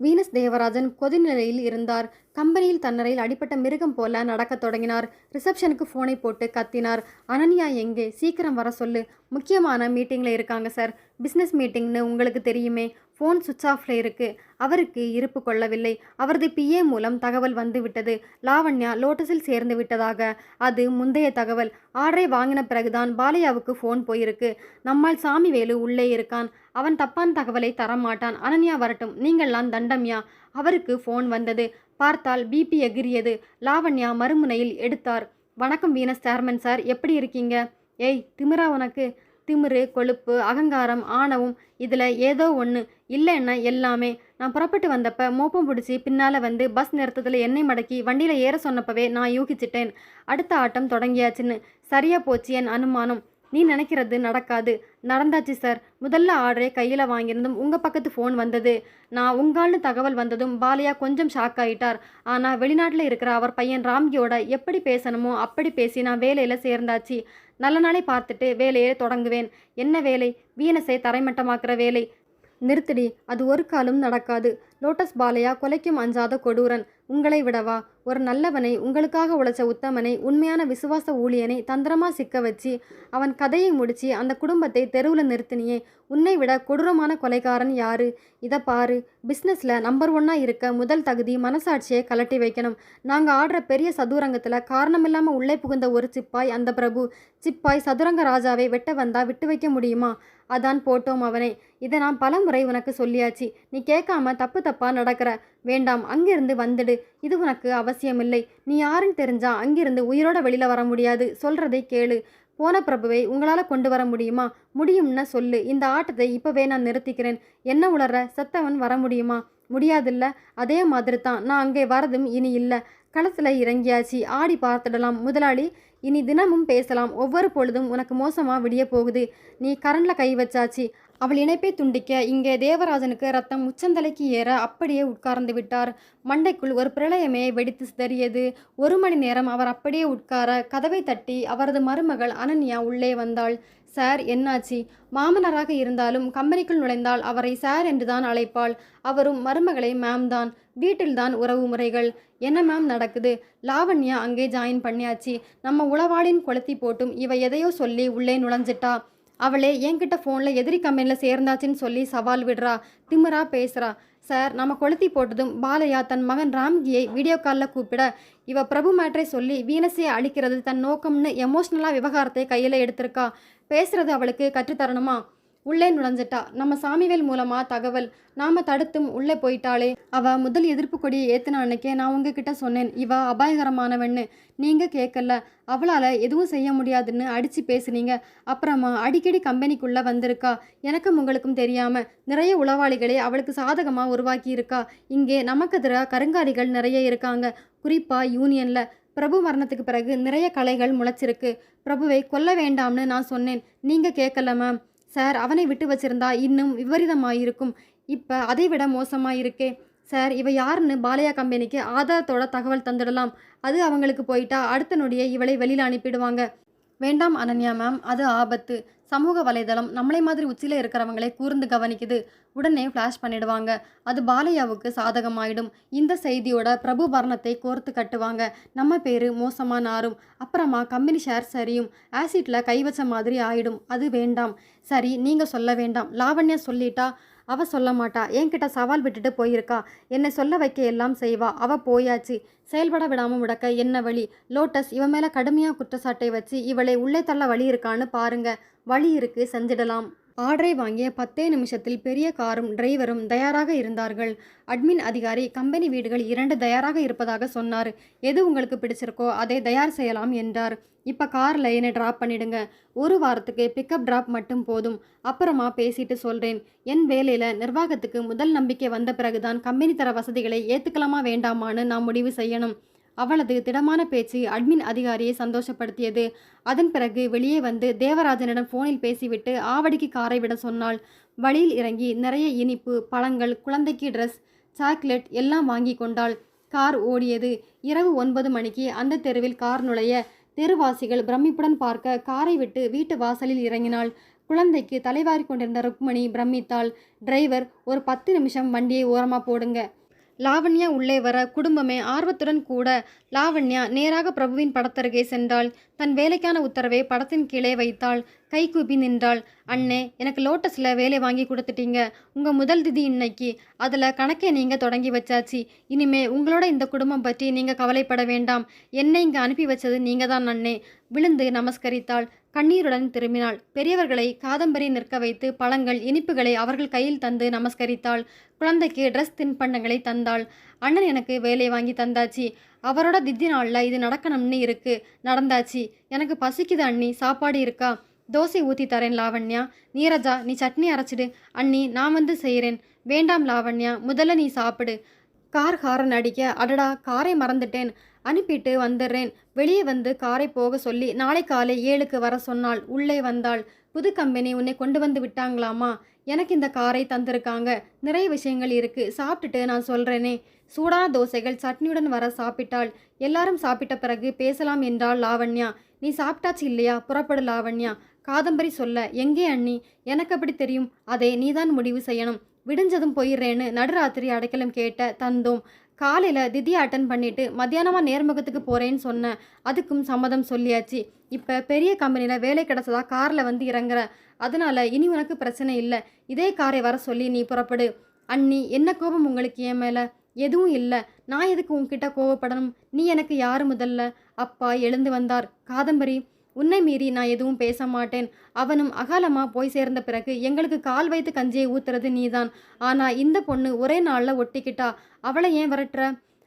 Venus Devarajan கொதிநிலையில் இருந்தார். கம்பெனியில் தன்னரையில் அடிப்பட்ட மிருகம் போல நடக்கத் தொடங்கினார். ரிசப்ஷனுக்கு ஃபோனை போட்டு கத்தினார். அனன்யா எங்கே? சீக்கிரம் வர சொல்லு. முக்கியமான மீட்டிங்கில் இருக்காங்க சார். பிஸ்னஸ் மீட்டிங்னு உங்களுக்கு தெரியுமே. ஃபோன் சுவிட்ச் ஆஃப்ல இருக்கு. அவருக்கு இருப்பு கொள்ளவில்லை. அவரது பிஏ மூலம் தகவல் வந்து விட்டது. லாவண்யா லோட்டஸில் சேர்ந்து விட்டதாக அது முந்தைய தகவல். ஆர்டரை வாங்கின பிறகுதான் பாலையாவுக்கு ஃபோன் போயிருக்கு. நம்மால் சாமிவேலு உள்ளே இருக்கான். அவன் தப்பான் தகவலை தரமாட்டான். அனன்யா வரட்டும். நீங்கள்லாம் தண்டம்யா. அவருக்கு ஃபோன் வந்தது. பார்த்தால் பிபி எகிரியது. லாவண்யா மறுமுனையில் எடுத்தார். வணக்கம் வீனஸ் சேர்மன் சார். எப்படி இருக்கீங்க? ஏய் திமிரா உனக்கு. திமிரு கொழுப்பு அகங்காரம் ஆணவம் இதில் ஏதோ ஒன்று இல்லைன்னா எல்லாமே. நான் புறப்பட்டு வந்தப்ப மோப்பம் பிடிச்சி பின்னால் வந்து பஸ் நிறுத்தத்தில் எண்ணெய் மடக்கி வண்டியில் ஏற சொன்னப்பவே நான் யூகிச்சிட்டேன். அடுத்த ஆட்டம் தொடங்கியாச்சுன்னு. சரியாக போச்சு என் அனுமானம். நீ நினைக்கிறது நடக்காது. நடந்தாச்சு சார் முதல்ல ஆர்டரை கையில் வாங்கியிருந்தும் உங்கள் பக்கத்து ஃபோன் வந்தது. நான் உங்கால்னு தகவல் வந்ததும் பாலையா கொஞ்சம் ஷாக் ஆகிட்டார் ஆனால் வெளிநாட்டில் இருக்கிற அவர் பையன் ராம்கியோட எப்படி பேசணுமோ அப்படி பேசி நான் வேலையில் சேர்ந்தாச்சு. நல்ல நாளை பார்த்துட்டு வேலையை தொடங்குவேன். என்ன வேலை? வீனஸை தரைமட்டமாக்குற வேலை. நிறுத்தடி அது ஒரு காலும் நடக்காது. லோட்டஸ் பாலையா கொலைக்கும் அஞ்சாத கொடூரன். உங்களை விடவா. ஒரு நல்லவனை உங்களுக்காக உழைச்ச உத்தமனை உண்மையான விசுவாச ஊழியனை தந்திரமா சிக்க வச்சு அவன் கதையை முடிச்சு அந்த குடும்பத்தை தெருவில் நிறுத்தினியே உன்னை விட கொடூரமான கொலைகாரன் யாரு? இதை பாரு. பிஸ்னஸில் நம்பர் ஒன்னாக இருக்க முதல் தகுதி மனசாட்சியை கலட்டி வைக்கணும். நாங்கள் ஆடுற பெரிய சதுரங்கத்தில் காரணமில்லாமல் உள்ளே புகுந்த ஒரு சிப்பாய் அந்த பிரபு. சிப்பாய் சதுரங்க ராஜாவை வெட்ட வந்தா விட்டு வைக்க முடியுமா? அதான் போட்டோம் அவனை. இதை நான் பல முறை உனக்கு சொல்லியாச்சு. நீ கேட்காம தப்பு தப்பாக நடக்கிற. வேண்டாம் அங்கிருந்து வந்துடு. இது உனக்கு அவசியமில்லை. நீ யாருன்னு தெரிஞ்சா அங்கிருந்து உயிரோட வெளியில் வர முடியாது. சொல்றதை கேளு. போன பிரபுவை உங்களால் கொண்டு வர முடியுமா? முடியும்னா சொல்லு. இந்த ஆட்டத்தை இப்போவே நான் நிறுத்திக்கிறேன். என்ன உளற செத்தவன் வர முடியுமா? முடியாதுல்ல. அதே மாதிரி தான் நான் அங்கே வரதும் இனி இல்லை. களத்தில் இறங்கியாச்சு. ஆடி பார்த்துடலாம். முதலாளி இனி தினமும் பேசலாம். ஒவ்வொரு பொழுதும் உனக்கு மோசமாக விடிய போகுது. நீ கரண்டில் கை வச்சாச்சு. அவள் இணைப்பை துண்டிக்க இங்கே தேவராஜனுக்கு ரத்தம் உச்சந்தலைக்கு ஏற அப்படியே உட்கார்ந்து விட்டார். மண்டைக்குள் ஒரு பிரளயமே வெடித்து சிதறியது. ஒரு மணி நேரம் அவர் அப்படியே உட்கார கதவை தட்டி அவரது மருமகள் அனன்யா உள்ளே வந்தாள். சார் என்னாச்சு? மாமனாராக இருந்தாலும் கம்பெனிக்குள் நுழைந்தால் அவரை சார் என்றுதான் அழைப்பாள். அவரும் மருமகளை மேம் தான். வீட்டில்தான் உறவு முறைகள். என்ன மேம் நடக்குது? லாவண்யா அங்கே ஜாயின் பண்ணியாச்சு. நம்ம உளவாளின் கொளுத்தி போட்டும் இவ எதையோ சொல்லி உள்ளே நுழைஞ்சிட்டா. அவளே என்கிட்ட ஃபோனில் எதிரி கம்பெனியில் சேர்ந்தாச்சுன்னு சொல்லி சவால் விடுறா திமிரா பேசுகிறா சார் நம்ம கொளுத்தி போட்டதும் பாலையா தன் மகன் ராம்கியை வீடியோ காலில் கூப்பிட இவ பிரபு மேட்ரை சொல்லி வீனஸையை அழிக்கிறது தன் நோக்கம்னு எமோஷ்னலாக விவகாரத்தை கையில் எடுத்திருக்கா. பேசுறது அவளுக்கு கற்றுத்தரணுமா? உள்ளே நுழைஞ்சிட்டா. நம்ம சாமிவேல் மூலமா தகவல் நாம தடுத்தும் உள்ளே போயிட்டாளே. அவ முதல் எதிர்ப்பு கொடியை ஏத்தின அன்னைக்கே நான் உங்ககிட்ட சொன்னேன் இவ அபாயகரமானவன்னு. நீங்க கேட்கல அவளால எதுவும் செய்ய முடியாதுன்னு அடிச்சு பேசுனீங்க. அப்புறமா அடிக்கடி கம்பெனிக்குள்ள வந்திருக்கா. எனக்கும் உங்களுக்கும் தெரியாம நிறைய உளவாளிகளை அவளுக்கு சாதகமா உருவாக்கி இருக்கா இங்கே நமக்கு எதிராக கருங்காரிகள் நிறைய இருக்காங்க. குறிப்பா யூனியன்ல. பிரபு மரணத்துக்கு பிறகு நிறைய கலைகள் முளைச்சிருக்கு. பிரபுவை கொல்ல வேண்டாம்னு நான் சொன்னேன். நீங்கள் கேட்கல மேம். சார் அவனை விட்டு வச்சிருந்தா இன்னும் விபரீதமாயிருக்கும். இப்போ அதை விட மோசமாயிருக்கே. சார் இவ யாருன்னு பாலையா கம்பெனிக்கு ஆதாரத்தோட தகவல் தந்துடலாம். அது அவங்களுக்கு போயிட்டா அடுத்த நொடியே இவளை வெளியில் அனுப்பிடுவாங்க. வேண்டாம் அனன்யா மேம் அது ஆபத்து. சமூக வலைதளம் நம்மளை மாதிரி உச்சியில் இருக்கிறவங்களை கூர்ந்து கவனிக்குது. உடனே ஃப்ளாஷ் பண்ணிடுவாங்க. அது பாலையாவுக்கு சாதகமாயிடும். இந்த செய்தியோட பிரபு வர்ணத்தை கோர்த்து கட்டுவாங்க. நம்ம பேர் மோசமாக நாரும். அப்புறமா கம்பெனி ஷேர் சரியும். ஆசிட்ல கை வச்ச மாதிரி ஆயிடும். அது வேண்டாம். சரி நீங்கள் சொல்ல வேண்டாம். லாவண்யா சொல்லிட்டா அவ சொல்ல மாட்டா. என்கிட்ட சவால் விட்டுட்டு போயிருக்கா. என்னை சொல்ல வைக்க எல்லாம் செய்வா. அவ போயாச்சு. செயல்பட விடாமல் முடக்க என்ன வழி? லோட்டஸ் இவன் மேலே கடுமையாக குற்றச்சாட்டை வச்சு இவளை உள்ளே தள்ள வழி இருக்கான்னு பாருங்க. வழி இருக்கு செஞ்சிடலாம். ஆர்டரை வாங்கிய பத்தே நிமிஷத்தில் பெரிய காரும் டிரைவரும் தயாராக இருந்தார்கள். அட்மின் அதிகாரி கம்பெனி வீடுகள் இரண்டு தயாராக இருப்பதாக சொன்னார். எது உங்களுக்கு பிடிச்சிருக்கோ அதை தயார் செய்யலாம் என்றார். இப்போ காரில் என்னை ட்ராப் பண்ணிடுங்க. ஒரு வாரத்துக்கு பிக்கப் ட்ராப் மட்டும் போதும். அப்புறமா பேசிட்டு சொல்கிறேன் என் வேலையில் நிர்வாகத்துக்கு முதல் நம்பிக்கை வந்த பிறகுதான் கம்பெனி தர வசதிகளை ஏற்றுக்கலாமா வேண்டாமான்னு நான் முடிவு செய்யணும். அவளது திடமான பேச்சு அட்மின் அதிகாரியை சந்தோஷப்படுத்தியது. அதன் பிறகு வெளியே வந்து தேவராஜனிடம் ஃபோனில் பேசிவிட்டு ஆவடிக்கு காரை விட சொன்னாள். வழியில் இறங்கி நிறைய இனிப்பு பழங்கள் குழந்தைக்கு ட்ரெஸ் சாக்லேட் எல்லாம் வாங்கி கொண்டாள். கார் ஓடியது. இரவு ஒன்பது மணிக்கு அந்த தெருவில் கார் நுழைய தெருவாசிகள் பிரமிப்புடன் பார்க்க காரை விட்டு வீட்டு வாசலில் இறங்கினாள். குழந்தைக்கு தலைவாரி கொண்டிருந்த ருக்மணி பிரமித்தாள். டிரைவர் ஒரு பத்து நிமிஷம் வண்டியை ஓரமாக போடுங்க. லாவண்யா உள்ளே வர குடும்பமே ஆர்வத்துடன் கூட லாவண்யா நேராக பிரபுவின் படத்தருகே சென்றாள். தன் வேலைக்கான உத்தரவை படத்தின் கீழே வைத்தாள். கை கூப்பி நின்றாள். அண்ணே எனக்கு லோட்டஸில் வேலை வாங்கி கொடுத்துட்டீங்க. உங்கள் முதல் திதி இன்னைக்கு. அதில் கணக்கை நீங்கள் தொடங்கி வச்சாச்சு. இனிமே உங்களோட இந்த குடும்பம் பற்றி நீங்கள் கவலைப்பட வேண்டாம். என்னை இங்கே அனுப்பி வச்சது நீங்கள் தான் அண்ணே. விழுந்து நமஸ்கரித்தாள். கண்ணீருடன் திரும்பினாள். பெரியவர்களை காதம்பரி நிற்க வைத்து பழங்கள் இனிப்புகளை அவர்கள் கையில் தந்து நமஸ்கரித்தாள். குழந்தைக்கு ட்ரெஸ் தின்பண்டங்களை தந்தாள். அண்ணன் எனக்கு வேலை வாங்கி தந்தாச்சு. அவரோட தித்தி நாளில் இது நடக்கணும்னு இருக்கு. நடந்தாச்சு. எனக்கு பசிக்குது அண்ணி. சாப்பாடு இருக்கா? தோசை ஊற்றி தரேன் லாவண்யா. நீரஜா நீ சட்னி அரைச்சிடு. அண்ணி நான் வந்து செய்கிறேன் வேண்டாம் லாவண்யா. முதல்ல நீ சாப்பிடு. கார் ஹாரன் அடிக்க அடடா காரை மறந்துட்டேன். அனுப்பிட்டு வந்துடுறேன். வெளியே வந்து காரை போக சொல்லி நாளை காலை ஏழுக்கு வர சொன்னாள். உள்ளே வந்தாள். புது கம்பெனி உன்னை கொண்டு வந்து விட்டாங்களாமா? எனக்கு இந்த காரை தந்திருக்காங்க. நிறைய விஷயங்கள் இருக்கு. சாப்பிட்டுட்டு நான் சொல்கிறேனே சூடான தோசைகள் சட்னியுடன் வர சாப்பிட்டாள். எல்லாரும் சாப்பிட்ட பிறகு பேசலாம் என்றாள் லாவண்யா. நீ சாப்பிட்டாச்சு இல்லையா? புறப்படு லாவண்யா. காதம்பரி சொல்ல எங்கே அண்ணி? எனக்கு அப்படி தெரியும்? அதை நீதான் முடிவு செய்யணும். விடிஞ்சதும் போயிடுறேன்னு நடுராத்திரி அடைக்கலம் கேட்ட தந்தோம் காலையில் திதியை அட்டன் பண்ணிவிட்டு மத்தியானமாக நேர்முகத்துக்கு போகிறேன்னு சொன்னேன் அதுக்கும் சம்மதம் சொல்லியாச்சு. இப்போ பெரிய கம்பெனியில் வேலை கிடச்சதா காரில் வந்து இறங்குற அதனால் இனி உனக்கு பிரச்சனை இல்லை. இதே காரை வர சொல்லி நீ புறப்படு. அண்ணி என்ன கோபம் உங்களுக்கு என் மேலே? எதுவும் இல்லை. நான் எதுக்கு உன்கிட்ட கோவப்படணும்? நீ எனக்கு யார் முதல்ல? அப்பா எழுந்து வந்தார். காதம்பரி உன்னை மீறி நான் எதுவும் பேச மாட்டேன். அவனும் அகாலமா போய் சேர்ந்த பிறகு எங்களுக்கு கால் வைத்து கஞ்சியை ஊத்துறது நீதான். ஆனா இந்த பொண்ணு ஒரே நாள்ல ஒட்டிக்கிட்டா. அவளை ஏன் விரட்டுற?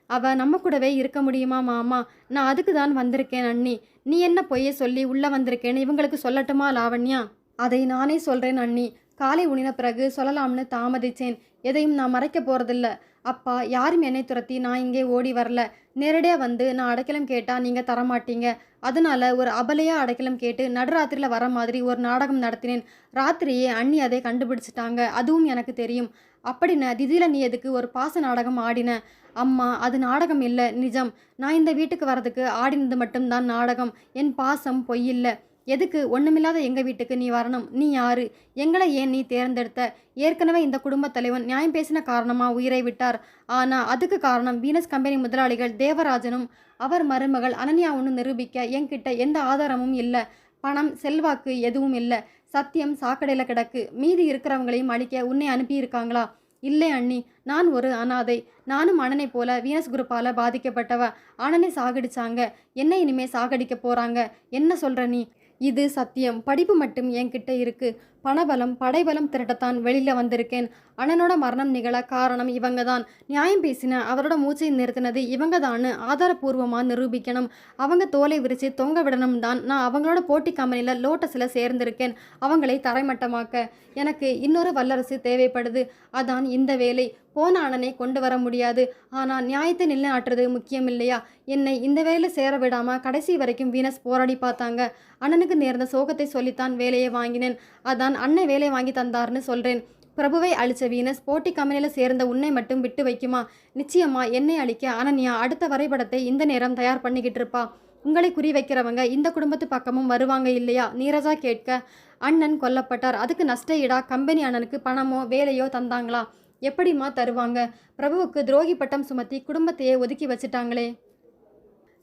அவ நம்ம கூடவே இருக்க முடியுமா மாமா? நான் அதுக்கு தான் வந்திருக்கேன் அண்ணி. நீ என்ன பொய்ய சொல்லி உள்ள வந்திருக்கேன்னு இவங்களுக்கு சொல்லட்டுமா லாவண்யா? அதை நானே சொல்றேன் அண்ணி. காலை உணின பிறகு சொல்லலாம்னு தாமதிச்சேன். எதையும் நான் மறைக்க போறதில்லை. அப்பா யாரும் என்னை துரத்தி நான் இங்கே ஓடி வரல. நேரடியாக வந்து நான் அடைக்கலம் கேட்டால் நீங்கள் தரமாட்டீங்க. அதனால் ஒரு அபலையாக அடைக்கலம் கேட்டு நடுராத்திரியில் வர மாதிரி ஒரு நாடகம் நடத்தினேன். ராத்திரியே அண்ணி அதை கண்டுபிடிச்சிட்டாங்க. அதுவும் எனக்கு தெரியும். அப்படின்னு திதியில் நீ எதுக்கு ஒரு பாச நாடகம் ஆடின? அம்மா அது நாடகம் இல்லை. நிஜம். நான் இந்த வீட்டுக்கு வரதுக்கு ஆடினது மட்டும்தான் நாடகம். என் பாசம் பொய்யில்லை எதுக்கு? ஒண்ணுமில்லாத எங்க வீட்டுக்கு நீ வரணும். நீ யாரு? எங்களை ஏன் நீ தேர்ந்தெடுத்த? ஏற்கனவே இந்த குடும்பத் தலைவன் நியாயம் பேசின காரணமா உயிரை விட்டார். ஆனா அதுக்கு காரணம் வீனஸ் கம்பெனி முதலாளிகள் தேவராஜனும் அவர் மருமகள் அனன்யாவுன்னு நிரூபிக்க என்கிட்ட எந்த ஆதாரமும் இல்லை. பணம் செல்வாக்கு எதுவும் இல்லை. சத்தியம் சாக்கடையில் கிடக்கு. மீதி இருக்கிறவங்களையும் அழிக்க உன்னை அனுப்பியிருக்காங்களா? இல்லை அண்ணி நான் ஒரு அனாதை. நானும் அண்ணனை போல வீனஸ் குரூப்பால் பாதிக்கப்பட்டவ. அண்ணனை சாகடிச்சாங்க. என்ன இனிமே சாகடிக்க போறாங்க. என்ன சொல்ற நீ? இது சத்தியம் படிப்பு மட்டும் என்கிட்ட இருக்குது பணபலம் படைபலம் திரட்டத்தான் வெளியில் வந்திருக்கேன். அண்ணனோட மரணம் நிகழ காரணம் இவங்க தான் நியாயம் பேசின அவரோட மூச்சை நிறுத்தினது இவங்க தான் ஆதாரபூர்வமாக நிரூபிக்கணும். அவங்க தோலை விரித்து தொங்க விடணும் தான். நான் அவங்களோட போட்டி கம்பெனியில் லோட்டஸில் சேர்ந்திருக்கேன். அவங்களை தரைமட்டமாக்க எனக்கு இன்னொரு வல்லரசு தேவைப்படுது. அதான் இந்த வேலை. போன அண்ணனை கொண்டு வர முடியாது. ஆனால் நியாயத்தை நிலைநாட்டுறது முக்கியம் இல்லையா என்னை இந்த வேலையில் சேர விடாமல் கடைசி வரைக்கும் வீனஸ் போராடி பார்த்தாங்க. அண்ணனுக்கு நேர்ந்த சோகத்தை சொல்லித்தான் வேலையை வாங்கினேன். அதான் அன்னை வேலை வாங்கி தந்தார்னு சொல்றேன். பிரபுவை அழிச்ச வீனஸ் போட்டி கம்பெனியில் சேர்ந்த உன்னை மட்டும் விட்டு வைக்குமா? நிச்சயமா என்னை அழிக்க அனன்யா அடுத்த வரைபடத்தை இந்த நேரம் தயார் பண்ணிக்கிட்டு இருப்பா. உங்களை குறி வைக்கிறவங்க இந்த குடும்பத்து பக்கமும் வருவாங்க இல்லையா? நீரஜா கேட்க அண்ணன் கொல்லப்பட்டார். அதுக்கு நஷ்ட ஈடா? கம்பெனி அண்ணனுக்கு பணமோ வேலையோ தந்தாங்களா? எப்படிம்மா தருவாங்க? பிரபுவுக்கு துரோகி பட்டம் சுமத்தி குடும்பத்தையே ஒதுக்கி வச்சிட்டாங்களே.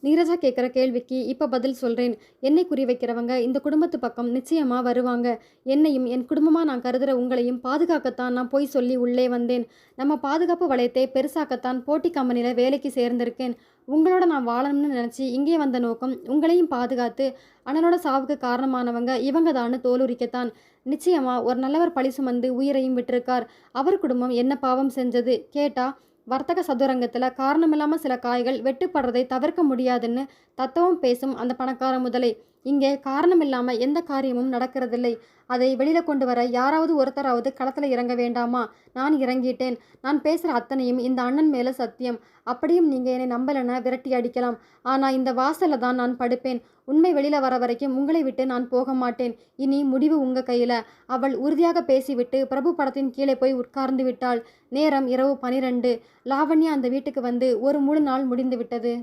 நீரஜா கேட்குற கேள்விக்கு இப்போ பதில் சொல்கிறேன் என்னை குறி வைக்கிறவங்க இந்த குடும்பத்து பக்கம் நிச்சயமாக வருவாங்க. என்னையும் என் குடும்பமாக நான் கருதுகிற உங்களையும் பாதுகாக்கத்தான் நான் போய் சொல்லி உள்ளே வந்தேன். நம்ம பாதுகாப்பு வளையத்தை பெருசாக்கத்தான் போட்டி கம்பெனியில் வேலைக்கு சேர்ந்திருக்கேன். உங்களோட நான் வாழணும்னு நினச்சி இங்கே வந்த நோக்கம் உங்களையும் பாதுகாத்து அண்ணனோட சாவுக்கு காரணமானவங்க இவங்க தான் தோலுரிக்கத்தான். நிச்சயமாக ஒரு நல்லவர் பழி சுமந்து உயிரையும் விட்டிருக்கார். அவர் குடும்பம் என்ன பாவம் செஞ்சது? கேட்டால் வர்த்தக சதுரங்கத்தில் காரணமில்லாமல் சில காய்கள் வெட்டுப்படுறதை தவிர்க்க முடியாதுன்னு தத்துவம் பேசும் அந்த பணக்கார முதலை. இங்கே காரணம் இல்லாமல் எந்த காரியமும் நடக்கிறதில்லை. அதை வெளியில் கொண்டு வர யாராவது ஒருத்தராவது களத்தில் இறங்க வேண்டாமா? நான் இறங்கிட்டேன். நான் பேசுகிற அத்தனையும் இந்த அண்ணன் மேலே சத்தியம். அப்படியும் நீங்கள் என்னை நம்பலைன்னா விரட்டி அடிக்கலாம். ஆனால் இந்த வாசலில் தான் நான் படுப்பேன். உண்மை வெளியில் வர வரைக்கும் உங்களை விட்டு நான் போக மாட்டேன். இனி முடிவு உங்கள் கையில். அவள் உறுதியாக பேசிவிட்டு பிரபு படத்தின் கீழே போய் உட்கார்ந்து விட்டாள். நேரம் இரவு பனிரெண்டு. லாவண்யா அந்த வீட்டுக்கு வந்து ஒரு முழு நாள் முடிந்து விட்டது.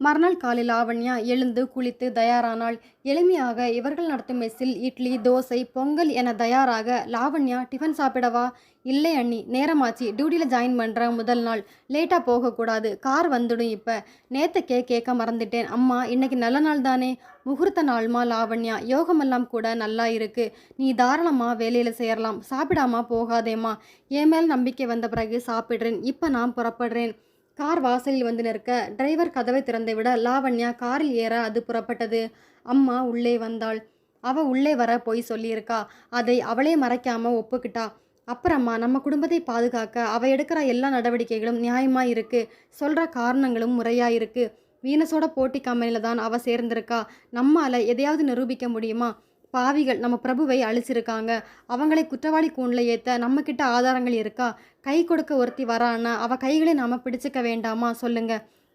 மறுநாள் காலை லாவண்யா எழுந்து குளித்து தயாரானாள். எளிமையாக இவர்கள் நடத்தும் மெஸ்ஸில் இட்லி தோசை பொங்கல் என தயாராக லாவண்யா டிஃபன் சாப்பிடவா? இல்லை அண்ணி நேரமாச்சு. டியூட்டியில் ஜாயின் பண்ணுற முதல் நாள். லேட்டாக போகக்கூடாது. கார் வந்துடும் இப்போ. நேற்றுக்கே கேட்க மறந்துட்டேன். அம்மா இன்னைக்கு நல்ல நாள் தானே? முகூர்த்த நாள்மா லாவண்யா. யோகமெல்லாம் கூட நல்லா இருக்கு. நீ தாராளமாக வேலையில் சேரலாம். சாப்பிடாமா போகாதேம்மா. என் மேல் நம்பிக்கை வந்த பிறகு சாப்பிட்றேன். இப்போ நான் புறப்படுறேன். கார் வாசலில் வந்து நிற்க டிரைவர் கதவை திறந்துவிட லாவண்யா காரில் ஏற அது புறப்பட்டது. அம்மா உள்ளே வந்தாள். அவ உள்ளே வர போய் சொல்லியிருக்கா. அதை அவளே மறைக்காம ஒப்புக்கிட்டா. அப்புறமா நம்ம குடும்பத்தை பாதுகாக்க அவ எடுக்கிற எல்லா நடவடிக்கைகளும் நியாயமா இருக்கு. சொல்ற காரணங்களும் முறையா இருக்கு. வீனஸோட போட்டி கம்பெனியில் தான் அவ சேர்ந்திருக்கா. நம்மால எதையாவது நிரூபிக்க முடியுமா? பாவிகள் நம்ம பிரபுவை அழிச்சிருக்காங்க. அவங்களை குற்றவாளி கூண்டில் ஏற்ற நம்மக்கிட்ட ஆதாரங்கள் இருக்கா? கை கொடுக்க ஒருத்தி வரான்னா அவள் கைகளை நாம் பிடிச்சிக்க வேண்டாமா? சொல்லுங்க.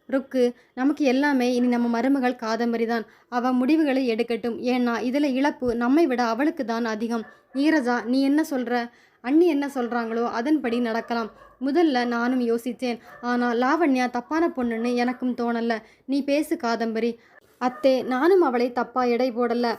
ருக்கு நமக்கு எல்லாமே இனி நம்ம மருமகள் காதம்பரி தான். அவள் முடிவுகளை எடுக்கட்டும். ஏன்னா இதில் இழப்பு நம்மை விட அவளுக்கு தான் அதிகம். நீரஜா நீ என்ன சொல்கிற அண்ணி என்ன சொல்கிறாங்களோ அதன்படி நடக்கலாம். முதல்ல நானும் யோசித்தேன் ஆனால் லாவண்யா தப்பான பொண்ணுன்னு எனக்கும் தோணலை. நீ பேசு காதம்பரி. அத்தே நானும் அவளை தப்பாக எடை போடலை.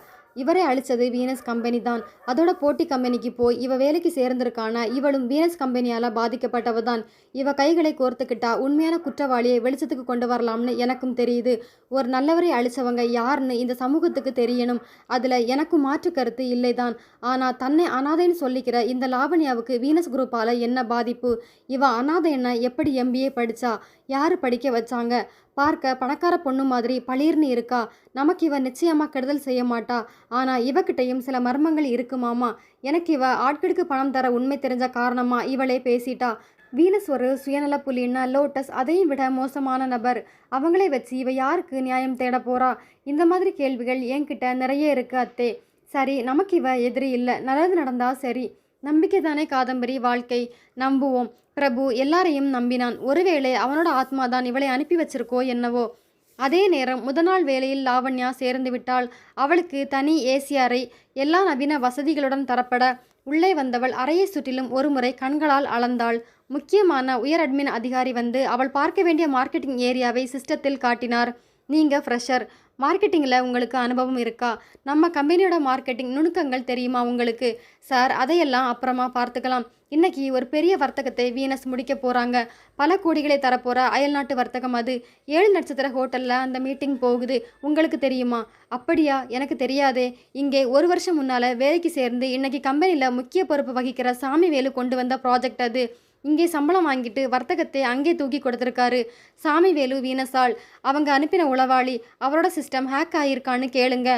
இவரை அழிச்சது வீனஸ் கம்பெனி தான். அதோட போட்டி கம்பெனிக்கு போய் இவ வேலைக்கு சேர்ந்திருக்கான? இவளும் வீனஸ் கம்பெனியால் பாதிக்கப்பட்டவ தான். இவ கைகளை கோர்த்துக்கிட்டா உண்மையான குற்றவாளியை வெளிச்சத்துக்கு கொண்டு வரலாம்னு எனக்கும் தெரியுது. ஒரு நல்லவரை அழிச்சவங்க யாருன்னு இந்த சமூகத்துக்கு தெரியணும். அதில் எனக்கும் மாற்று கருத்து இல்லைதான். ஆனால் தன்னை அனாதைன்னு சொல்லிக்கிற இந்த லாவண்யாவுக்கு வீனஸ் குரூப்பால் என்ன பாதிப்பு? இவ அனாதை என்ன? எப்படி எம்பிஏ படித்தா யார் படிக்க வச்சாங்க? பார்க்க பணக்கார பொண்ணு மாதிரி பளிர்னு இருக்கா? நமக்கு இவ நிச்சயமாக கெடுதல் செய்ய மாட்டா. ஆனால் இவகிட்டையும் சில மர்மங்கள் இருக்குமாமா? எனக்கு இவ ஆட்களுக்கு பணம் தர உண்மை தெரிஞ்ச காரணமா இவளே பேசிட்டா? வீனஸ் ஒரு சுயநல புலின்னா லோட்டஸ் அதையும் விட மோசமான நபர். அவங்களே வச்சு இவ யாருக்கு நியாயம் தேட போறா? இந்த மாதிரி கேள்விகள் என்கிட்ட நிறைய இருக்கு அத்தே. சரி நமக்கு இவ எதிரி இல்லை. நல்லது நடந்தா சரி. நம்பிக்கை தானே காதம்பரி வாழ்க்கை? நம்புவோம். பிரபு எல்லாரையும் நம்பினான். ஒருவேளை அவனோட ஆத்மா தான் இவளை அனுப்பி வச்சிருக்கோ என்னவோ? அதே நேரம் முதநாள் வேலையில் லாவண்யா சேர்ந்து விட்டாள். அவளுக்கு தனி ஏசி அறை எல்லா நவீன வசதிகளுடன் தரப்பட உள்ளே வந்தவள் அறையை சுற்றிலும் ஒருமுறை கண்களால் அளந்தாள். முக்கியமான உயர் அட்மின் அதிகாரி வந்து அவள் பார்க்க வேண்டிய மார்க்கெட்டிங் ஏரியாவை சிஸ்டத்தில் காட்டினார். நீங்க ஃப்ரெஷர் மார்க்கெட்டிங்கில் உங்களுக்கு அனுபவம் இருக்கா? நம்ம கம்பெனியோட மார்க்கெட்டிங் நுணுக்கங்கள் தெரியுமா உங்களுக்கு? சார் அதையெல்லாம் அப்புறமா பார்த்துக்கலாம். இன்னைக்கு ஒரு பெரிய வர்த்தகத்தை வீனஸ் முடிக்க போகிறாங்க பல கோடிகளை தரப்போகிற அயல்நாட்டு வர்த்தகம் அது. ஏழு நட்சத்திர ஹோட்டலில் அந்த மீட்டிங் போகுது. உங்களுக்கு தெரியுமா? அப்படியா? எனக்கு தெரியாதே. இங்கே ஒரு வருஷம் முன்னால் வேலைக்கு சேர்ந்து இன்னைக்கு கம்பெனியில் முக்கிய பொறுப்பு வகிக்கிற சாமி வேலு கொண்டு வந்த ப்ராஜெக்ட் அது. இங்கே சம்பளம் வாங்கிட்டு வர்த்தகத்தை அங்கே தூக்கி கொடுத்துருக்காரு. சாமி வேலு வீனசால் அவங்க அனுப்பின உளவாளி அவரோட சிஸ்டம் ஹேக் ஆகியிருக்கான்னு கேளுங்க.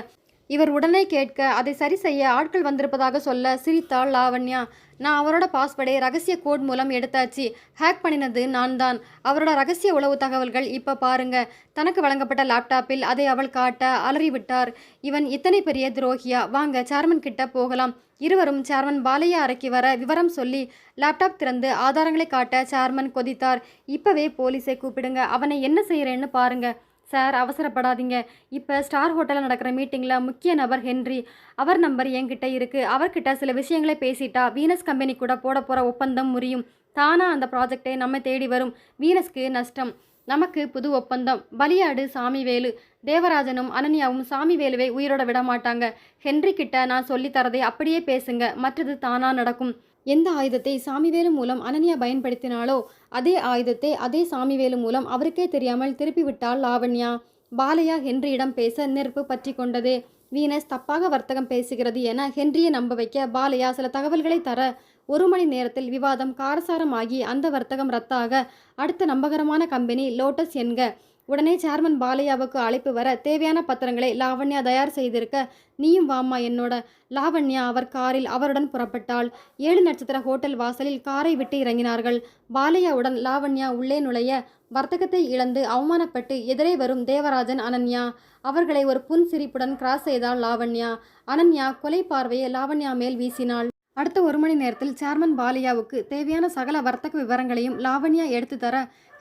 இவர் உடனே கேட்க அதை சரி செய்ய ஆட்கள் வந்திருப்பதாக சொல்ல சிரித்தாள் லாவண்யா. நான் அவரோட பாஸ்வேர்டை ரகசிய கோட் மூலம் எடுத்தாச்சு. ஹேக் பண்ணினது நான் தான் அவரோட ரகசிய உளவு தகவல்கள் இப்போ பாருங்க. தனக்கு வழங்கப்பட்ட லேப்டாப்பில் அதை அவள் காட்ட அலறிவிட்டார். இவன் இத்தனை பெரிய துரோகியா? வாங்க சேர்மன் கிட்ட போகலாம். இருவரும் சேர்மன் பாலையா அறைக்கு வர விவரம் சொல்லி லேப்டாப் திறந்து ஆதாரங்களை காட்ட சேர்மன் கொதித்தார். இப்பவே போலீஸை கூப்பிடுங்க. அவனை என்ன செய்யறேன்னு பாருங்க. சார் அவசரப்படாதீங்க. இப்போ ஸ்டார் ஹோட்டலில் நடக்கிற மீட்டிங்கில் முக்கிய நபர் ஹென்றி அவர் நம்பர் என்கிட்ட இருக்குது அவர்கிட்ட சில விஷயங்களை பேசிட்டா வீனஸ் கம்பெனி கூட போட போகிற ஒப்பந்தம் முறியும். தானா அந்த ப்ராஜெக்டை நம்ம தேடி வரும். வீனஸ்க்கு நஷ்டம். நமக்கு புது ஒப்பந்தம். பலியாடு சாமிவேலு. தேவராஜனும் அனன்யாவும் சாமிவேலுவை உயிரோட விட மாட்டாங்க. ஹென்றி கிட்ட நான் சொல்லித்தரதை அப்படியே பேசுங்க. மற்றது தானாக நடக்கும். எந்த ஆயுதத்தை சாமிவேலு மூலம் அனன்யா பயன்படுத்தினாலோ அதே ஆயுதத்தை அதே சாமிவேலு மூலம் அவருக்கே தெரியாமல் திருப்பி விட்டாள் லாவண்யா. பாலையா ஹென்ரியிடம் பேச நெருப்பு பற்றி கொண்டது. வீனஸ் தப்பாக வர்த்தகம் பேசுகிறது என ஹென்ரியை நம்ப வைக்க பாலையா சில தகவல்களை தர ஒரு மணி நேரத்தில் விவாதம் காரசாரமாகி அந்த வர்த்தகம் ரத்தாக அடுத்த நம்பகரமான கம்பெனி லோட்டஸ் என்க உடனே சேர்மன் பாலையாவுக்கு அழைப்பு வர தேவையான பத்திரங்களை லாவண்யா தயார் செய்திருக்க நீயும் வாமா என்னோட. லாவண்யா அவர் காரில் அவருடன் புறப்பட்டாள். ஏழு நட்சத்திர ஹோட்டல் வாசலில் காரை விட்டு இறங்கினார்கள். பாலையாவுடன் லாவண்யா உள்ளே நுழைய வர்த்தகத்தை இழந்து அவமானப்பட்டு எதிரே வரும் தேவராஜன் அனன்யா. அவர்களை ஒரு புன் சிரிப்புடன் கிராஸ் செய்தாள் லாவண்யா. அனன்யா கொலை பார்வையை லாவண்யா மேல் வீசினாள். அடுத்த ஒரு மணி நேரத்தில் சேர்மன் பாலியாவுக்கு தேவையான சகல வர்த்தக விவரங்களையும் லாவண்யா எடுத்து தர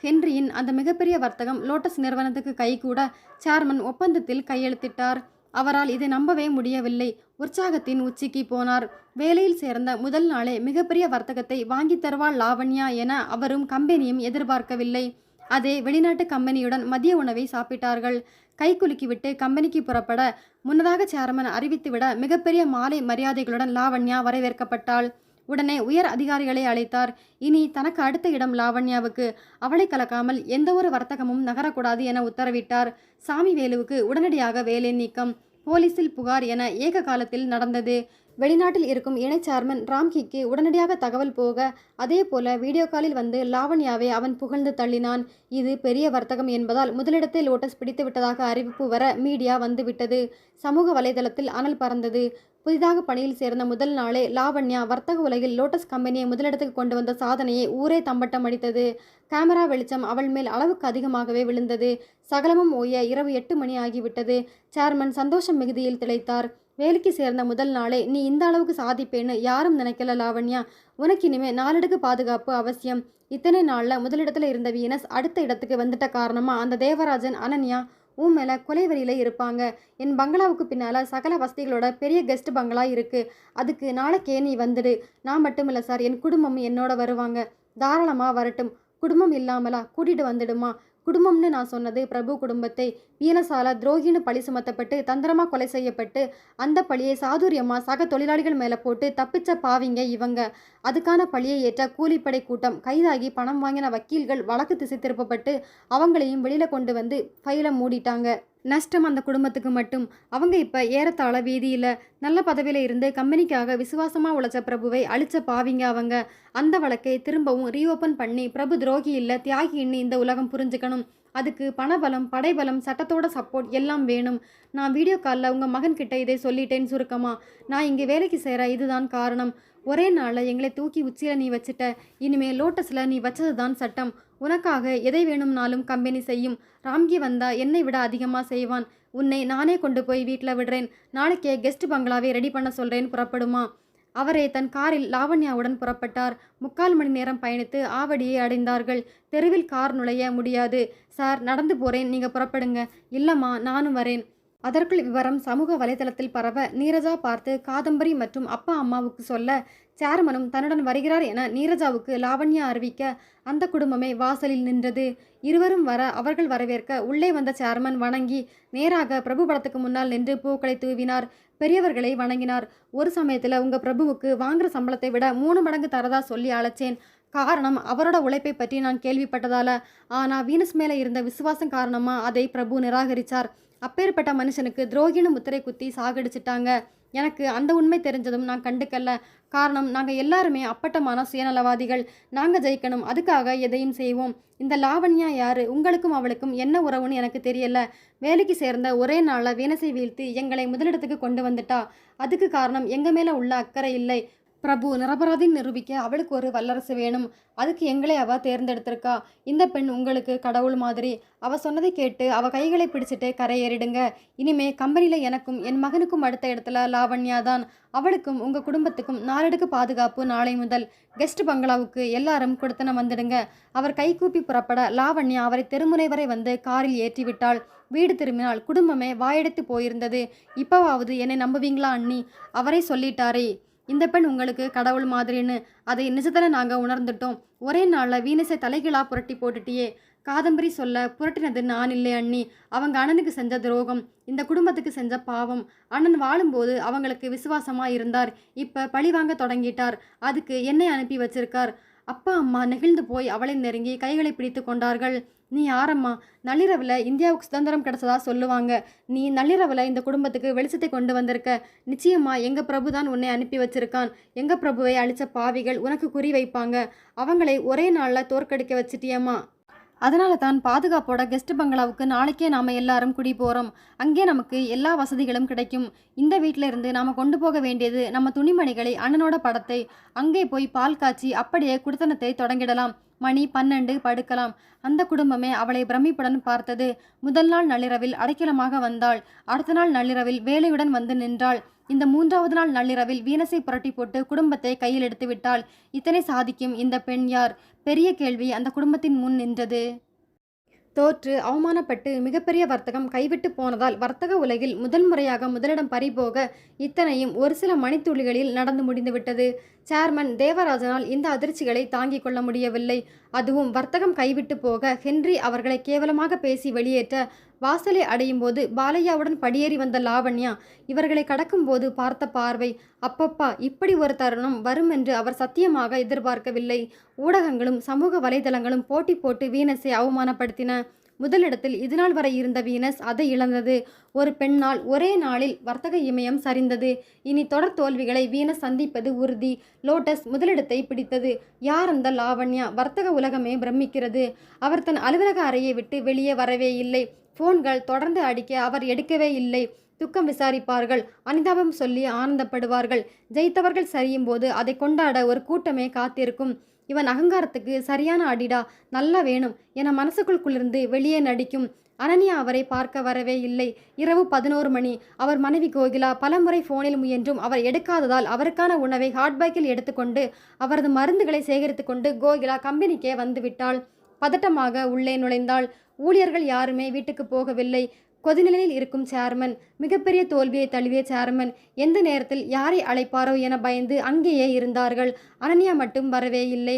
ஹென்ரியின் அந்த மிகப்பெரிய வர்த்தகம் லோட்டஸ் நிறுவனத்துக்கு கைகூட சேர்மன் ஒப்பந்தத்தில் கையெழுத்திட்டார். அவரால் இதை நம்பவே முடியவில்லை. உற்சாகத்தின் உச்சிக்கு போனார். வேலையில் சேர்ந்த முதல் நாளே மிகப்பெரிய வர்த்தகத்தை வாங்கித் தருவாள் லாவண்யா என அவரும் கம்பெனியும் எதிர்பார்க்கவில்லை. அதே வெளிநாட்டு கம்பெனியுடன் மதிய உணவை சாப்பிட்டார்கள். கை குலுக்கிவிட்டு கம்பெனிக்கு புறப்பட முன்னதாக சேர்மன் அறிவித்துவிட மிகப்பெரிய மாலை மரியாதைகளுடன் லாவண்யா வரவேற்கப்பட்டாள். உடனே உயர் அதிகாரிகளை அழைத்தார். இனி தனக்கு அடுத்த இடம் லாவண்யாவுக்கு. அவளை கலக்காமல் எந்த ஒரு வர்த்தகமும் நகரக்கூடாது என உத்தரவிட்டார். சாமி வேலுவுக்கு உடனடியாக வேலை நீக்கம். போலீசில் புகார் என ஏக காலத்தில் நடந்தது. வெளிநாட்டில் இருக்கும் இணை சேர்மன் ராம்கிக்கு உடனடியாக தகவல் போக அதே போல வீடியோ காலில் வந்து லாவண்யாவை அவன் புகழ்ந்து தள்ளினான். இது பெரிய வர்த்தகம் என்பதால் முதலிடத்தை லோட்டஸ் பிடித்து விட்டதாக அறிவிப்பு வர மீடியா வந்துவிட்டது. சமூக வலைதளத்தில் அனல் பறந்தது. புதிதாக பணியில் சேர்ந்த முதல் நாளே லாவண்யா வர்த்தக உலகில் லோட்டஸ் கம்பெனியை முதலிடத்துக்கு கொண்டு வந்த சாதனையை ஊரே தம்பட்டம் அடித்தது. கேமரா வெளிச்சம் அவள் மேல் அளவுக்கு அதிகமாகவே விழுந்தது. சகலமும் ஓய இரவு எட்டு மணி ஆகிவிட்டது. சேர்மன் சந்தோஷம் மிகுதியில் திளைத்தார். வேலைக்கு சேர்ந்த முதல் நாளே நீ இந்த அளவுக்கு சாதிப்பேன்னு யாரும் நினைக்கல லாவண்யா. உனக்கு இனிமே நாலடுக்கு பாதுகாப்பு அவசியம். இத்தனை நாளில் முதலிடத்துல இருந்த வீனஸ் அடுத்த இடத்துக்கு வந்துட்ட காரணமா அந்த தேவராஜன் அனன்யா உன் மேலே கொலை வரியில் இருப்பாங்க. என் பங்களாவுக்கு பின்னால் சகல வசதிகளோட பெரிய கெஸ்ட் பங்களா இருக்குது அதுக்கு நாளைக்கே நீ வந்துடு. நான் மட்டும் இல்லை சார் என் குடும்பம் என்னோட வருவாங்க. தாராளமாக வரட்டும். குடும்பம் இல்லாமலா கூட்டிகிட்டு வந்துடுமா? குடும்பம்னு நான் சொன்னது பிரபு குடும்பத்தை வீணசால துரோகின்னு பழி சுமத்தப்பட்டு தந்திரமாக கொலை செய்யப்பட்டு அந்த பழியை சாதுரியமாக சக தொழிலாளிகள் மேலே போட்டு தப்பிச்ச பாவிங்க இவங்க. அதுக்கான பழியை ஏற்ற கூலிப்படை கூட்டம் கைதாகி பணம் வாங்கின வக்கீல்கள் வழக்கு திசை திருப்பப்பட்டு அவங்களையும் வெளியில் கொண்டு வந்து ஃபைலை மூடிட்டாங்க. நஷ்டம் அந்த குடும்பத்துக்கு மட்டும். அவங்க இப்போ ஏறத்தாழ வீதியில் நல்ல பதவியில் இருந்து கம்பெனிக்காக விசுவாசமாக உழைச்ச பிரபுவை அழிச்ச பாவிங்க அவங்க. அந்த வழக்கை திரும்பவும் ரீஓப்பன் பண்ணி பிரபு துரோகி இல்லை தியாகின்னு இந்த உலகம் புரிஞ்சுக்கணும். அதுக்கு பணபலம் படைபலம் சட்டத்தோட சப்போர்ட் எல்லாம் வேணும். நான் வீடியோ காலில் உங்கள் மகன்கிட்ட இதை சொல்லிட்டேன் சுருக்கமாக நான் இங்கே வேலைக்கு செய்கிற இதுதான் காரணம். ஒரே நாளில் எங்களை தூக்கி உச்சியில் நீ வச்சுட்ட. இனிமேல் லோட்டஸில் நீ வச்சது தான் சட்டம். உனக்காக எதை வேணும்னாலும் கம்பெனி செய்யும். ராம்கி வந்தா என்னை விட அதிகமாக செய்வான். உன்னை நானே கொண்டு போய் வீட்டில் விடுறேன். நாளைக்கே கெஸ்ட் பங்களாவை ரெடி பண்ண சொல்கிறேன் புறப்படுமா? அவரே தன் காரில் லாவண்யாவுடன் புறப்பட்டார். முக்கால் மணி நேரம் பயணித்து ஆவடியை அடைந்தார்கள். தெருவில் கார் நுழைய முடியாது. சார் நடந்து போறேன். நீங்க புறப்படுங்க. இல்லம்மா நானும் வரேன். அதற்குள் விவரம் சமூக வலைதளத்தில் பரவ நீரஜா பார்த்து காதம்பரி மற்றும் அப்பா அம்மாவுக்கு சொல்ல சேர்மனும் தன்னுடன் வருகிறார் என நீரஜாவுக்கு லாவண்யா அறிவிக்க அந்த குடும்பமே வாசலில் நின்றது. இருவரும் வர அவர்கள் வரவேற்க உள்ளே வந்த சேர்மன் வணங்கி நேராக பிரபு படத்துக்கு முன்னால் நின்று பூக்களை தூவினார். பெரியவர்களை வணங்கினார். ஒரு சமயத்தில் உங்கள் பிரபுவுக்கு வாங்குற சம்பளத்தை விட மூணு மடங்கு தரதா சொல்லி அழைச்சேன். காரணம் அவரோட உழைப்பை பற்றி நான் கேள்விப்பட்டதால. ஆனால் வீனஸ் மேலே இருந்த விசுவாசம் காரணமாக அதை பிரபு நிராகரித்தார் அப்பேற்பட்ட மனுஷனுக்கு துரோகின்னு முத்திரை குத்தி சாகடிச்சிட்டாங்க. எனக்கு அந்த உண்மை தெரிஞ்சதும் நான் கண்டுக்கல்ல காரணம் நாங்கள் எல்லாருமே அப்பட்டமான சுயநலவாதிகள். நாங்கள் ஜெயிக்கணும் அதுக்காக எதையும் செய்வோம். இந்த லாவண்யா யாரு? உங்களுக்கும் அவளுக்கும் என்ன உறவுன்னு எனக்கு தெரியல. வேலைக்கு சேர்ந்த ஒரே நாளில் வீணசை வீழ்த்தி எங்களை முதலிடத்துக்கு கொண்டு வந்துட்டா. அதுக்கு காரணம் எங்கள் மேலே உள்ள அக்கறை இல்லை. பிரபு நிரபராதின்னு நிரூபிக்க அவளுக்கு ஒரு வல்லரசு வேணும். அதுக்கு எங்களை அவ தேர்ந்தெடுத்திருக்கா. இந்த பெண் உங்களுக்கு கடவுள் மாதிரி. அவ சொன்னதை கேட்டு அவ கைகளை பிடிச்சிட்டு கரையேறிடுங்க. இனிமே கம்பெனியில் எனக்கும் என் மகனுக்கும் அடுத்த இடத்துல லாவண்யா தான். அவளுக்கும் உங்க குடும்பத்துக்கும் நாளடுக்கு பாதுகாப்பு நாளை முதல். கெஸ்ட் பங்களாவுக்கு எல்லாரும் கொடுத்தன வந்துடுங்க. அவர் கைகூப்பி புறப்பட லாவண்யா அவரை தெருமுனை வரை வந்து காரில் ஏற்றி விட்டாள். வீடு திரும்பினால் குடும்பமே வாயெடுத்து போயிருந்தது. இப்பவாவது என்னை நம்புவீங்களா அண்ணி? அவரை சொல்லிட்டாரே. இந்த பெண் உங்களுக்கு கடவுள் மாதிரின்னு அதை நிஜத்தில் நாங்கள் உணர்ந்துட்டோம். ஒரே நாளில் வீனஸை தலைகீழாக புரட்டி போட்டுட்டியே. காதம்பரி சொல்ல புரட்டினது நான் இல்லை அண்ணி. அவங்க அண்ணனுக்கு செஞ்ச துரோகம் இந்த குடும்பத்துக்கு செஞ்ச பாவம். அண்ணன் வாழும்போது அவங்களுக்கு விசுவாசமாக இருந்தார். இப்போ பழி வாங்க தொடங்கிட்டார். அதுக்கு என்னை அனுப்பி வச்சிருக்கார். அப்பா அம்மா நெகிழ்ந்து போய் அவளை நெருங்கி கைகளை பிடித்து கொண்டார்கள். நீ யாரம்மா நள்ளிரவில் இந்தியாவுக்கு சுதந்திரம் கிடைச்சதா சொல்லுவாங்க. நீ நள்ளிரவில் இந்த குடும்பத்துக்கு வெளிச்சத்தை கொண்டு வந்திருக்க. நிச்சயமா எங்க பிரபு தான் உன்னை அனுப்பி வச்சிருக்கான். எங்க பிரபுவை அழிச்ச பாவிகள் உனக்கு குறி வைப்பாங்க. அவங்களை ஒரே நாளில் தோற்கடிக்க வச்சிட்டியம்மா? அதனால தான் பாதுகாப்போட கெஸ்ட் பங்களாவுக்கு நாளைக்கே நாம் எல்லாரும் குடி போகிறோம் அங்கே நமக்கு எல்லா வசதிகளும் கிடைக்கும். இந்த வீட்டில் இருந்து நாம் கொண்டு போக வேண்டியது நம்ம துணிமணிகளை அண்ணனோட படத்தை அங்கே போய் பால் காய்ச்சி அப்படியே குடித்தனத்தை தொடங்கிடலாம். மணி பன்னெண்டு படுக்கலாம். அந்த குடும்பமே அவளை பிரமிப்புடன் பார்த்தது. முதல் நாள் நள்ளிரவில் அடைக்கலமாக வந்தாள். அடுத்த நாள் நள்ளிரவில் வேலையுடன் வந்து நின்றாள். இந்த மூன்றாவது நாள் நள்ளிரவில் வீனஸை புரட்டி போட்டு குடும்பத்தை கையில் எடுத்து இத்தனை சாதிக்கும் இந்த பெண் யார்? பெரிய கேள்வி. அந்த குடும்பத்தின் முன் நின்றது. தோற்று அவமானப்பட்டு மிகப்பெரிய வர்த்தகம் கைவிட்டு போனதால் வர்த்தக உலகில் முதல் முறையாக முதலிடம் பறிபோக இத்தனையும் ஒரு சில மணித்துளிகளில் நடந்து முடிந்துவிட்டது. சேர்மன் தேவராஜனால் இந்த அதிர்ச்சிகளை தாங்கிக் கொள்ள முடியவில்லை. அதுவும் வர்த்தகம் கைவிட்டு போக ஹென்றி அவர்களை கேவலமாக பேசி வெளியேற்ற வாசலை அடையும் போது பாலையாவுடன் படியேறி வந்த லாவண்யா இவர்களை கடக்கும்போது பார்த்த பார்வை அப்பப்பா இப்படி ஒரு தருணம் வரும் என்று அவர் சத்தியமாக எதிர்பார்க்கவில்லை. ஊடகங்களும் சமூக வலைதளங்களும் போட்டி போட்டு வீனஸை அவமானப்படுத்தின. முதலிடத்தில் இதுநாள் வரை இருந்த வீனஸ் அதை இழந்தது. ஒரு பெண்ணால் ஒரே நாளில் வர்த்தக இமயம் சரிந்தது. இனி தொடர் தோல்விகளை வீனஸ் சந்திப்பது உறுதி. லோட்டஸ் முதலிடத்தை பிடித்தது. யார் அந்த லாவண்யா? வர்த்தக உலகமே பிரமிக்கிறது. அவர் தன் அலுவலக அறையை விட்டு வெளியே வரவே இல்லை. போன்கள் தொடர்ந்து அடிக்க அவர் எடுக்கவே இல்லை. துக்கம் விசாரிப்பார்கள். அனிதாபம் சொல்லி ஆனந்தப்படுவார்கள். ஜெயித்தவர்கள் சரியும் போது அதை கொண்டாட ஒரு கூட்டமே காத்திருக்கும். இவன் அகங்காரத்துக்கு சரியான அடிடா நல்லா வேணும் என மனசுக்குள் குளிர்ந்து வெளியே நடிக்கும் அனன்யா அவரை பார்க்க வரவே இல்லை. இரவு பதினோரு மணி. அவர் மனைவி கோகிலா பலமுறை போனில் முயன்றும் அவர் எடுக்காததால் அவருக்கான உணவை ஹாட்பேக்கில் எடுத்துக்கொண்டு அவரது மருந்துகளை சேகரித்து கொண்டு கோகிலா கம்பெனிக்கே வந்துவிட்டாள் பதட்டமாக உள்ளே நுழைந்தாள். ஊழியர்கள் யாருமே வீட்டுக்கு போகவில்லை. கொதிநிலையில் இருக்கும் சேர்மன் மிகப்பெரிய தோல்வியை தழுவிய சேர்மன் எந்த நேரத்தில் யாரை அழைப்பாரோ என பயந்து அங்கேயே இருந்தார்கள். அனன்யா மட்டும் வரவே இல்லை.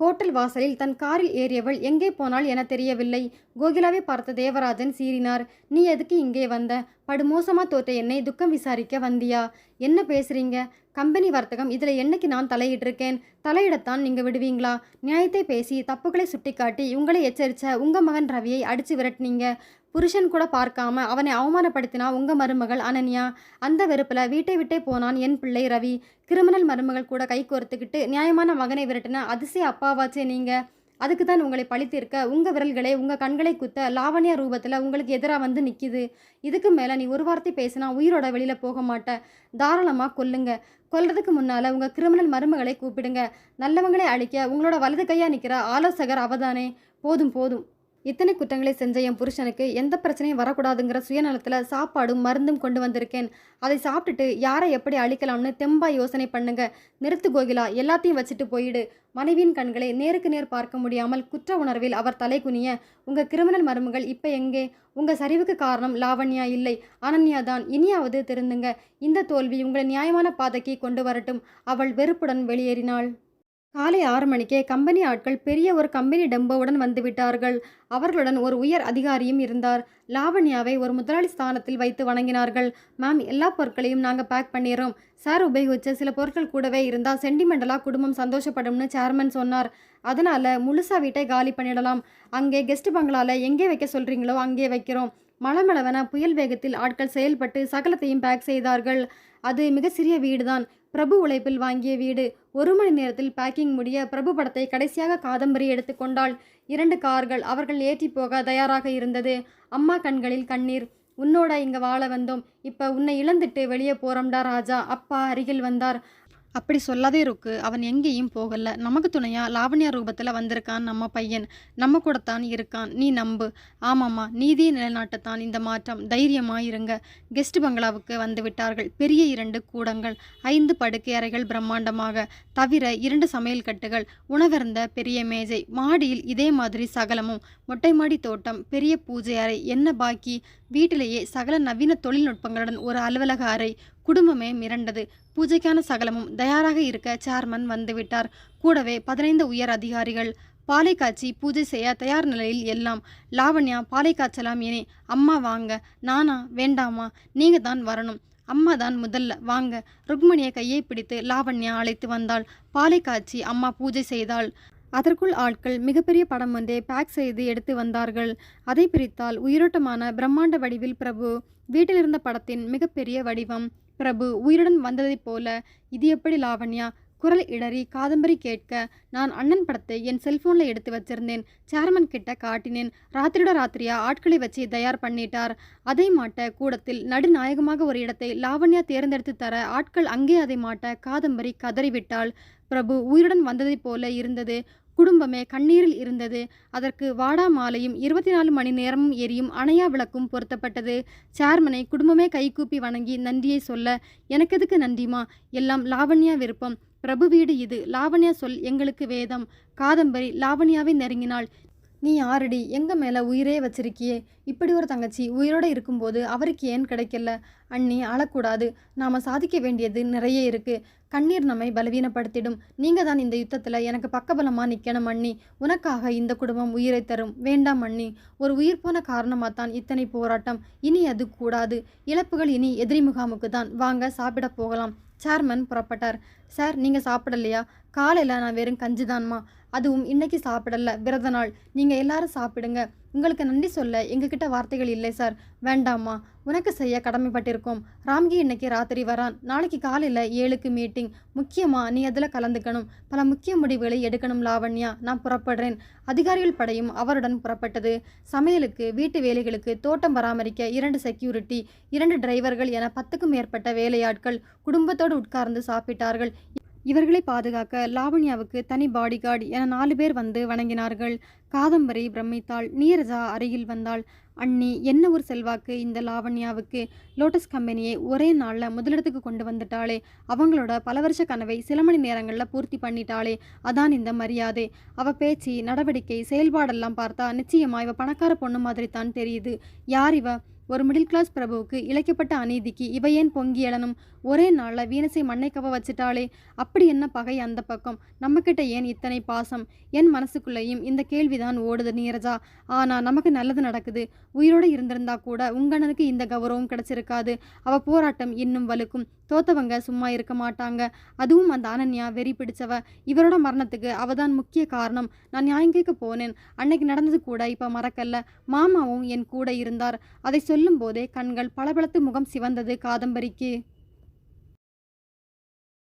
ஹோட்டல் வாசலில் தன் காரில் ஏறியவள் எங்கே போனாள் என தெரியவில்லை. கோகிலாவை பார்த்த தேவராஜன் சீறினார். நீ எதுக்கு இங்கே வந்த? படுமோசமா தோற்ற என்னை துக்கம் விசாரிக்க வந்தியா? என்ன பேசுறீங்க? கம்பெனி வர்த்தகம் இதில் என்னைக்கு நான் தலையிட்டிருக்கேன்? தலையிடத்தான் நீங்கள் விடுவீங்களா? நியாயத்தை பேசி தப்புகளை சுட்டிக்காட்டி உங்களை எச்சரித்த உங்கள் மகன் ரவியை அடித்து விரட்டினீங்க. புருஷன் கூட பார்க்காம அவனை அவமானப்படுத்தினா உங்க மருமகள் அனன்யா. அந்த வெறுப்பில் வீட்டை விட்டே போனான் என் பிள்ளை ரவி. கிரிமினல் மருமகள் கூட கை கோர்த்துக்கிட்டு நியாயமான மகனை விரட்டினா அதிசய அப்பாவாச்சே நீங்க. அதுக்கு தான் உங்களை பழித்திருக்க உங்க விரல்களே உங்க கண்களை குத்த லாவண்யா ரூபத்தில் உங்களுக்கு எதிராக வந்து நிற்கிது இதுக்கு மேல நீ ஒரு வார்த்தை பேசினா உயிரோட வெளியில போக மாட்ட. தாராளமாக கொல்லுங்க. கொல்றதுக்கு முன்னால உங்க கிரிமினல் மருமகளை கூப்பிடுங்க. நல்லவங்களை அழிக்க உங்களோட வலது கையா நிற்கிற ஆலோசகர் அவதானே. போதும் போதும். இத்தனை குற்றங்களை செஞ்ச என் புருஷனுக்கு எந்த பிரச்சனையும் வரக்கூடாதுங்கிற சுயநலத்தில் சாப்பாடும் மருந்தும் கொண்டு வந்திருக்கேன். அதை சாப்பிட்டுட்டு யாரை எப்படி அழிக்கலாம்னு தெம்பா யோசனை பண்ணுங்க. நிறுத்து கோகிலா எல்லாத்தையும் வச்சுட்டு போயிடு. மனைவியின் கண்களை நேருக்கு நேர் பார்க்க முடியாமல் குற்ற உணர்வில் அவர் தலை குனிய உங்க கிரிமினல் மருமகள் இப்போ எங்கே? உங்க சரிவுக்கு காரணம் லாவண்யா இல்லை. அனன்யா தான். இனியாவது திருந்துங்க. இந்த தோல்வி உங்களை நியாயமான பாதைக்கு கொண்டு வரட்டும். அவள் வெறுப்புடன் வெளியேறினாள். காலை ஆறு மணிக்கே கம்பெனி ஆட்கள் பெரிய ஒரு கம்பெனி டெம்போவுடன் வந்துவிட்டார்கள். அவர்களுடன் ஒரு உயர் அதிகாரியும் இருந்தார். லாவண்யாவை ஒரு முதலாளி ஸ்தானத்தில் வைத்து வணங்கினார்கள். மேம் எல்லா பொருட்களையும் நாங்கள் பேக் பண்ணிடுறோம் சார் உபயோகிச்ச சில பொருட்கள் கூடவே இருந்தால் சென்டிமெண்டலாக குடும்பம் சந்தோஷப்படும்னு சேர்மன் சொன்னார். அதனால் முழுசா வீட்டை காலி பண்ணிடலாம். அங்கே கெஸ்ட் பங்களால எங்கே வைக்க சொல்கிறீங்களோ அங்கே வைக்கிறோம். மளமளவென புயல் வேகத்தில் ஆட்கள் செயல்பட்டு சகலத்தையும் பேக் செய்தார்கள். அது மிக சிறிய வீடுதான். பிரபு உழைப்பில் வாங்கிய வீடு. ஒரு மணி நேரத்தில் பேக்கிங் முடிய பிரபு படத்தை கடைசியாக காதம்பரி எடுத்துக்கொண்டாள் இரண்டு கார்கள் அவர்கள் ஏற்றி போக தயாராக இருந்தது. அம்மா கண்களில் கண்ணீர். உன்னோட இங்கே வாழ வந்தோம். இப்போ உன்னை இழந்துட்டு வெளியே போறோம்டா ராஜா. அப்பா அருகில் வந்தார். அப்படி சொல்லாதே இருக்கு. அவன் எங்கேயும் போகல. நமக்கு துணையா லாவண்யா ரூபத்தில் வந்திருக்கான் நம்ம பையன். நம்ம கூட தான் இருக்கான். நீ நம்பு. ஆமாம்மா நீதியை நிலைநாட்டத்தான் இந்த மாற்றம். தைரியமாக இருங்க. கெஸ்ட் பங்களாவுக்கு வந்து விட்டார்கள். பெரிய இரண்டு கூடங்கள் ஐந்து படுக்கை அறைகள் பிரம்மாண்டமாக. தவிர இரண்டு சமையல் கட்டுகள் உணவருந்த பெரிய மேஜை. மாடியில் இதே மாதிரி சகலமும். மொட்டை மாடி தோட்டம் பெரிய பூஜை அறை. என்ன பாக்கி? வீட்டிலேயே சகல நவீன தொழில்நுட்பங்களுடன் ஒரு அலுவலக அறை. குடும்பமே மிரண்டது. பூஜைக்கான சகலமும் தயாராக இருக்க சேர்மன் வந்துவிட்டார். கூடவே பதினைந்து உயர் அதிகாரிகள். பாலை காய்ச்சி பூஜை செய்ய தயார் நிலையில் எல்லாம். லாவண்யா பாலை காய்ச்சலாம் ஏனே அம்மா வாங்க. நானா? வேண்டாமா? நீங்கள் தான் வரணும். அம்மா தான் முதல்ல. வாங்க. ருக்மணியை கையை பிடித்து லாவண்யா அழைத்து வந்தாள். பாலை காய்ச்சி அம்மா பூஜை செய்தாள். அதற்குள் ஆட்கள் மிகப்பெரிய படம் ஒன்றை பேக் செய்து எடுத்து வந்தார்கள். அதை பிரித்தால் உயிரோட்டமான பிரம்மாண்ட வடிவில் பிரபு. வீட்டில் இருந்த படத்தின் மிகப்பெரிய வடிவம். பிரபு உயிருடன் வந்ததைப் போல இது எப்படி லாவண்யா? குரல் இடறி காதம்பரி கேட்க நான் அண்ணன் படத்தை என் செல்போனில் எடுத்து வச்சிருந்தேன். சேர்மன் கிட்ட காட்டினேன். ராத்திரியோட ராத்திரியா ஆட்களை வச்சு தயார் பண்ணிட்டார். அதை மாட்ட கூடத்தில் நடுநாயகமாக ஒரு இடத்தை லாவண்யா தேர்ந்தெடுத்து தர ஆட்கள் அங்கே அதை மாட்ட காதம்பரி கதறிவிட்டாள். பிரபு உயிருடன் வந்ததைப் போல இருந்தது. குடும்பமே கண்ணீரில் இருந்தது. அதற்கு வாடா மாலையும் இருபத்தி நாலு மணி நேரமும் எரியும் அணையா விளக்கும் பொருத்தப்பட்டது. சேர்மனை குடும்பமே கைகூப்பி வணங்கி நன்றியை சொல்ல எனக்கு எதுக்கு நன்றிமா எல்லாம் லாவண்யா விருப்பம். பிரபு வீடு இது. லாவண்யா சொல் எங்களுக்கு வேதம். காதம்பரி லாவண்யாவை நெருங்கினாள். நீ யாருடி? எங்கள் மேலே உயிரே வச்சிருக்கியே? இப்படி ஒரு தங்கச்சி உயிரோட இருக்கும்போது அவருக்கு ஏன் கிடைக்கல? அண்ணி அழக்கூடாது. நாம் சாதிக்க வேண்டியது நிறைய இருக்குது கண்ணீர் நம்மை பலவீனப்படுத்திடும். நீங்கள் தான் இந்த யுத்தத்தில் எனக்கு பக்கபலமாக நிற்கணும் அண்ணி. உனக்காக இந்த குடும்பம் உயிரை தரும். வேண்டாம் அண்ணி. ஒரு உயிர் போன காரணமாக தான் இத்தனை போராட்டம். இனி அது கூடாது. இழப்புகள் இனி எதிரி முகாமுக்கு தான். வாங்க சாப்பிட போகலாம். சேர்மன் புறப்பட்டார். சார் நீங்கள் சாப்பிடலையா? காலையில் நான் வெறும் கஞ்சி தான்மா அதுவும் இன்னைக்கு சாப்பிடல. விரத நாள். நீங்கள் எல்லாரும் சாப்பிடுங்க. உங்களுக்கு நன்றி சொல்ல எங்ககிட்ட வார்த்தைகள் இல்லை சார். வேண்டாமா உனக்கு செய்ய கடமைப்பட்டிருக்கோம். ராம்கி இன்னைக்கு ராத்திரி வரான். நாளைக்கு காலையில் ஏழுக்கு மீட்டிங் முக்கியமாக நீ அதில் கலந்துக்கணும். பல முக்கிய முடிவுகளை எடுக்கணும் லாவண்யா. நான் புறப்படுறேன். அதிகாரிகள் படையும் அவருடன் புறப்பட்டது. சமையலுக்கு வீட்டு வேலைகளுக்கு தோட்டம் பராமரிக்க இரண்டு செக்யூரிட்டி இரண்டு டிரைவர்கள் என பத்துக்கும் மேற்பட்ட வேலையாட்கள் குடும்பத்தோடு உட்கார்ந்து சாப்பிட்டார்கள். இவர்களை பாதுகாக்க லாவண்யாவுக்கு தனி பாடிகார்டு என நாலு பேர் வந்து வணங்கினார்கள். காதம்பரி பிரமித்தாள். நீரஜா அருகில் வந்தாள். அண்ணி என்ன ஒரு செல்வாக்கு இந்த லாவண்யாவுக்கு? லோட்டஸ் கம்பெனியை ஒரே நாளில் முதலிடத்துக்கு கொண்டு வந்துட்டாளே. அவங்களோட பல வருஷ கனவை சில மணி நேரங்களில் பூர்த்தி பண்ணிட்டாளே. அதான் இந்த மரியாதை. அவ பேச்சு நடவடிக்கை செயல்பாடெல்லாம் பார்த்தா நிச்சயமா இவ பணக்கார பொண்ணு மாதிரி தான் தெரியுது. யார் இவ? ஒரு மிடில் கிளாஸ் பிரபுவுக்கு இழைக்கப்பட்ட அநீதிக்கு இவ ஏன் பொங்கி எழனும் ஒரே நாளில் வீனஸை மண்ணை கவ வச்சிட்டாளே. அப்படி என்ன பகை அந்த பக்கம்? நம்மக்கிட்ட ஏன் இத்தனை பாசம்? என் மனசுக்குள்ளேயும் இந்த கேள்விதான் ஓடுது நீரஜா. ஆனால் நமக்கு நல்லது நடக்குது. உயிரோடு இருந்திருந்தா கூட உங்கண்ணனுக்கு இந்த கௌரவம் கிடைச்சிருக்காது. அவ போராட்டம் இன்னும் வலுக்கும். தோத்தவங்க சும்மா இருக்க மாட்டாங்க. அதுவும் அந்த அனன்யா வெறி பிடிச்சவ. இவரோட மரணத்துக்கு அவதான் முக்கிய காரணம். நான் நியாயம் கேட்க போனேன். அன்னைக்கு நடந்தது கூட இப்போ மறக்கல்ல. மாமாவும் என் கூட இருந்தார். அதை சொல்லி போதே கண்கள் பளபளத்து முகம் சிவந்தது காதம்பரிக்கு.